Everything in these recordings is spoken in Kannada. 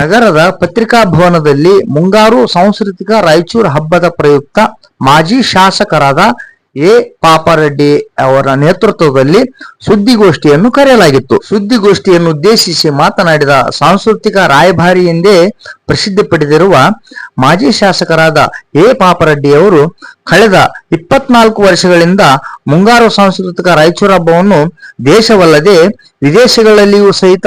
ನಗರದ ಪತ್ರಿಕಾ ಭವನದಲ್ಲಿ ಮುಂಗಾರು ಸಾಂಸ್ಕೃತಿಕ ರಾಯಚೂರು ಹಬ್ಬದ ಪ್ರಯುಕ್ತ ಮಾಜಿ ಶಾಸಕರಾದ ಎ. ಪಾಪರೆಡ್ಡಿ ಅವರ ನೇತೃತ್ವದಲ್ಲಿ ಸುದ್ದಿಗೋಷ್ಠಿಯನ್ನು ಕರೆಯಲಾಗಿತ್ತು. ಸುದ್ದಿಗೋಷ್ಠಿಯನ್ನು ಉದ್ದೇಶಿಸಿ ಮಾತನಾಡಿದ ಸಾಂಸ್ಕೃತಿಕ ರಾಯಭಾರಿ ಎಂದೇ ಪ್ರಸಿದ್ಧಿ ಪಡೆದಿರುವ ಮಾಜಿ ಶಾಸಕರಾದ ಎ. ಪಾಪರೆಡ್ಡಿ ಅವರು, ಕಳೆದ ಇಪ್ಪತ್ನಾಲ್ಕು ವರ್ಷಗಳಿಂದ ಮುಂಗಾರು ಸಾಂಸ್ಕೃತಿಕ ರಾಯಚೂರು ಹಬ್ಬವನ್ನು ದೇಶವಲ್ಲದೆ ವಿದೇಶಗಳಲ್ಲಿಯೂ ಸಹಿತ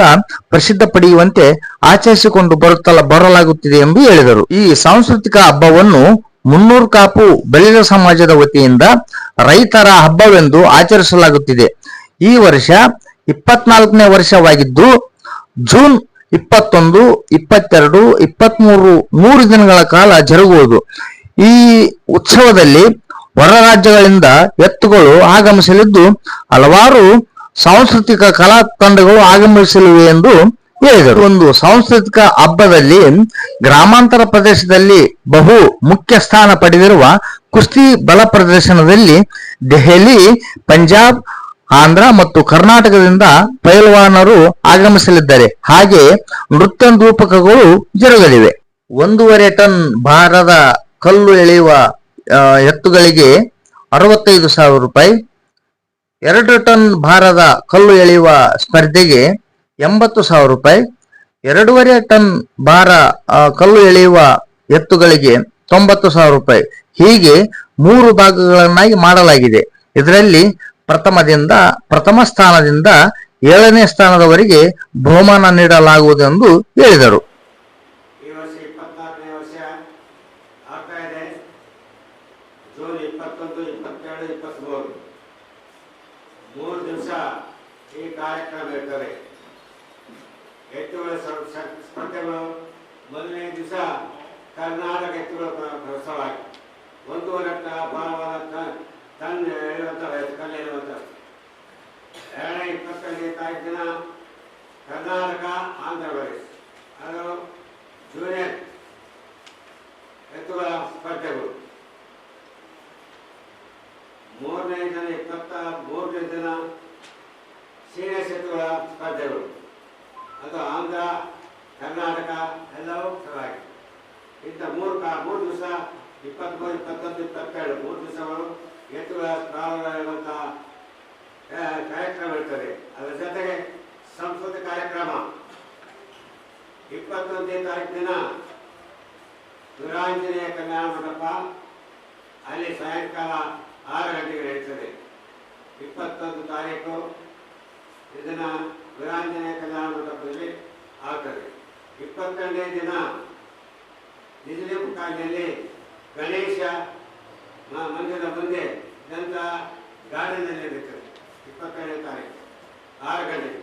ಪ್ರಸಿದ್ಧ ಪಡೆಯುವಂತೆ ಆಚರಿಸಿಕೊಂಡು ಬರುತ್ತಲ ಬರಲಾಗುತ್ತಿದೆ ಎಂದು ಹೇಳಿದರು. ಈ ಸಾಂಸ್ಕೃತಿಕ ಹಬ್ಬವನ್ನು ಮುನ್ನೂರು ಕಾಪು ಬಲಿದ ಸಮಾಜದ ವತಿಯಿಂದ ರೈತರ ಹಬ್ಬವೆಂದು ಆಚರಿಸಲಾಗುತ್ತಿದೆ. ಈ ವರ್ಷ ಇಪ್ಪತ್ನಾಲ್ಕನೇ ವರ್ಷವಾಗಿದ್ದು, ಜೂನ್ ಇಪ್ಪತ್ತೊಂದು, ಇಪ್ಪತ್ತೆರಡು, ಇಪ್ಪತ್ಮೂರು, ಮೂರು ದಿನಗಳ ಕಾಲ ಜರುಗುವುದು. ಈ ಉತ್ಸವದಲ್ಲಿ ಹೊರ ರಾಜ್ಯಗಳಿಂದ ಎತ್ತುಗಳು ಆಗಮಿಸಲಿದ್ದು ಹಲವಾರು ಸಾಂಸ್ಕೃತಿಕ ಕಲಾ ತಂಡಗಳು ಆಗಮಿಸಲಿವೆ ಎಂದು ಹೇಳಿದರು. ಒಂದು ಸಾಂಸ್ಕೃತಿಕ ಹಬ್ಬದಲ್ಲಿ ಗ್ರಾಮಾಂತರ ಪ್ರದೇಶದಲ್ಲಿ ಬಹು ಮುಖ್ಯ ಸ್ಥಾನ ಪಡೆದಿರುವ ಕುಸ್ತಿ ಬಲ ಪ್ರದರ್ಶನದಲ್ಲಿ ದೆಹಲಿ, ಪಂಜಾಬ್, ಆಂಧ್ರ ಮತ್ತು ಕರ್ನಾಟಕದಿಂದ ಪೈಲ್ವಾನರು ಆಗಮಿಸಲಿದ್ದಾರೆ. ಹಾಗೆ ನೃತ್ಯ ರೂಪಕಗಳು ಜರುಗಲಿವೆ. ಒಂದೂವರೆ ಟನ್ ಭಾರದ ಕಲ್ಲು ಎಳೆಯುವ ಎತ್ತುಗಳಿಗೆ ಅರವತ್ತೈದು ಸಾವಿರ ರೂಪಾಯಿ. ಎರಡು ಟನ್ ಭಾರದ ಕಲ್ಲು ಎಳೆಯುವ ಸ್ಪರ್ಧೆಗೆ ಎಂಬತ್ತು ಸಾವಿರ ರೂಪಾಯಿ. ಎರಡೂವರೆ ಟನ್ ಭಾರ ಕಲ್ಲು ಎಳೆಯುವ ಎತ್ತುಗಳಿಗೆ ತೊಂಬತ್ತು ಸಾವಿರ ರೂಪಾಯಿ. ಹೀಗೆ ಮೂರು ಭಾಗಗಳನ್ನಾಗಿ ಮಾಡಲಾಗಿದೆ. ಇದರಲ್ಲಿ ಪ್ರಥಮದಿಂದ, ಪ್ರಥಮ ಸ್ಥಾನದಿಂದ ಏಳನೇ ಸ್ಥಾನದವರೆಗೆ ಬಹುಮಾನ ನೀಡಲಾಗುವುದೆಂದು ಹೇಳಿದರು ಈ ವರ್ಷ ಇಪ್ಪತ್ನಾಲ್ಕನೇ ವರ್ಷ ಆಗ್ತಾ ಇದೆ ಜೂನ್ ಇಪ್ಪತ್ತೊಂದು, ಇಪ್ಪತ್ತೆರಡು ಇಪ್ಪತ್ತ್ಮೂರು ಮೂರು ದಿವಸ ಈ ಕಾರ್ಯಕ್ರಮ ಇರ್ತದೆ. ಎತ್ತುಗಳ ಸ್ಪರ್ಧೆಗಳು ಮೊದಲನೇ ದಿವಸ ಕರ್ನಾಟಕ ಎತ್ತುಗಳ ಪ್ರ- ಪ್ರಸವ ಒಂದೂವರೆ ಭಾರವಾದ ಹೇಳುವಂಥ ಎಳೆಯುವಂಥ ಕಲ್ಲು ಎಳೆಯುವಂಥ ಎರಡನೇ ಇಪ್ಪತ್ತೈದನೇ ತಾರೀಕು ದಿನ ಕರ್ನಾಟಕ, ಆಂಧ್ರ ಪ್ರದೇಶ ಅದು ಜೂನಿಯರ್ ಎತ್ತುಗಳ ಸ್ಪರ್ಧೆಗಳು ಮೂರನೇ ದಿನ ಇಪ್ಪತ್ತ ಮೂರನೇ ದಿನ ಸೀನಿಯರ್ ಎತ್ತುಗಳ ಸ್ಪರ್ಧೆಗಳು. ಅದು ಆಂಧ್ರ, ಕರ್ನಾಟಕ ಎಲ್ಲವೂ ಚೆನ್ನಾಗಿದೆ ಇಂಥ ಮೂರು ಕಾ, ಮೂರು ದಿವಸ ಇಪ್ಪತ್ತ್ಮೂರು ಇಪ್ಪತ್ತೊಂದು, ಇಪ್ಪತ್ತೆರಡು, ಮೂರು ದಿವಸಗಳು ಎತ್ತುಗಳ ಪ್ರಾರಂಭ ಕಾರ್ಯಕ್ರಮ ಇರ್ತದೆ. ಅದರ ಜೊತೆಗೆ ಸಂಸ್ಕೃತಿ ಕಾರ್ಯಕ್ರಮ. ಇಪ್ಪತ್ತೊಂದನೇ ತಾರೀಕು ದಿನ ದುರಾಂಜನೇಯ ಕಲ್ಯಾಣ ಮಂಟಪ, ಅಲ್ಲಿ ಸಾಯಂಕಾಲ ಆರು ಗಂಟೆಗೆ ನಡೀತದೆ. ಇಪ್ಪತ್ತೊಂದು ತಾರೀಕು ಇದನ್ನು ವೀರಾಂಜನೇಯ ಕಲ್ಯಾಣ ಮಂಟಪದಲ್ಲಿ ಆಗ್ತದೆ ಇಪ್ಪತ್ತೆರಡನೇ ದಿನ ನಿಜಲಿಂಬ ಕಾಲದಲ್ಲಿ ಗಣೇಶ ಮಂದಿರ ಮುಂದೆ ಇದಂಥ ಗಾರ್ಡನ್ನಲ್ಲಿ ಇರ್ತದೆ ಇಪ್ಪತ್ತೆರಡನೇ ತಾರೀಕು. ಆರು ಗಂಟೆಗೆ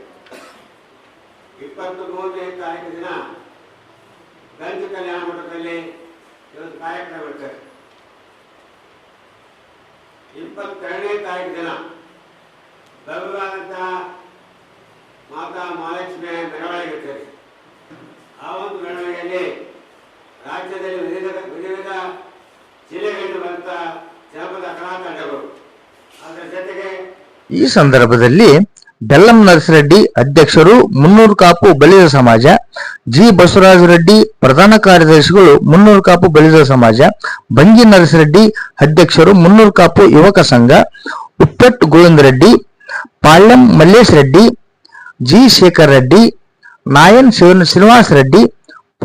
ಇಪ್ಪತ್ತು ಮೂರನೇ ತಾರೀಕು ದಿನ ಗಂಜ ಕಲ್ಯಾಣ ಮಂಟಪದಲ್ಲಿ ಒಂದು ಕಾರ್ಯಕ್ರಮ ಇರ್ತದೆ. ಇಪ್ಪತ್ತೆರಡನೇ ತಾರೀಕು ದಿನ ಭವ್ಯವಾದಂಥ ಮಾತಾ ಮಹಾಲಕ್ಷ್ಮಿಯ ಮೆರವಣಿಗೆ ಇರ್ತದೆ. ಆ ಒಂದು ಮೆರವಣಿಗೆಯಲ್ಲಿ ರಾಜ್ಯದಲ್ಲಿ ವಿವಿಧ ವಿವಿಧ ಜಿಲ್ಲೆಗಳಿಂದ ಬಂದ ಜನಪದ ಕಲಾ ತಂಡಗಳು ಅದರ ಜೊತೆಗೆ ಈ ಸಂದರ್ಭದಲ್ಲಿ ಬೆಲ್ಲಂ ನರಸರೆಡ್ಡಿ ಅಧ್ಯಕ್ಷರು ಮುನ್ನೂರು ಕಾಪು ಬಲಿದ ಸಮಾಜ, ಜಿ ಬಸವರಾಜ ರೆಡ್ಡಿ ಪ್ರಧಾನ ಕಾರ್ಯದರ್ಶಿಗಳು ಮುನ್ನೂರು ಕಾಪು ಬಲಿದ ಸಮಾಜ ಬಂಗಿ ನರಸರೆಡ್ಡಿ ಅಧ್ಯಕ್ಷರು ಮುನ್ನೂರು ಕಾಪು ಯುವಕ ಸಂಘ, ಉಪ್ಪೆಟ್ ಗೋವಿಂದ ರೆಡ್ಡಿ ಪಾಳ್ಯಂ, ಮಲ್ಲೇಶ್ ರೆಡ್ಡಿ, ಜಿ. ಶೇಖರ್ ರೆಡ್ಡಿ, ನಾಯನ್ ಶಿವ ಶ್ರೀನಿವಾಸ ರೆಡ್ಡಿ,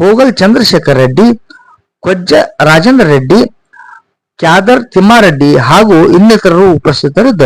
ಪೋಗಲ್ ಚಂದ್ರಶೇಖರ್ ರೆಡ್ಡಿ, ಕೊಜ್ಜ ರಾಜೇಂದ್ರ ರೆಡ್ಡಿ, ಕ್ಯಾದರ್ ತಿಮ್ಮಾರೆಡ್ಡಿ ಹಾಗೂ ಇನ್ನಿತರರು ಉಪಸ್ಥಿತರಿದ್ದರು.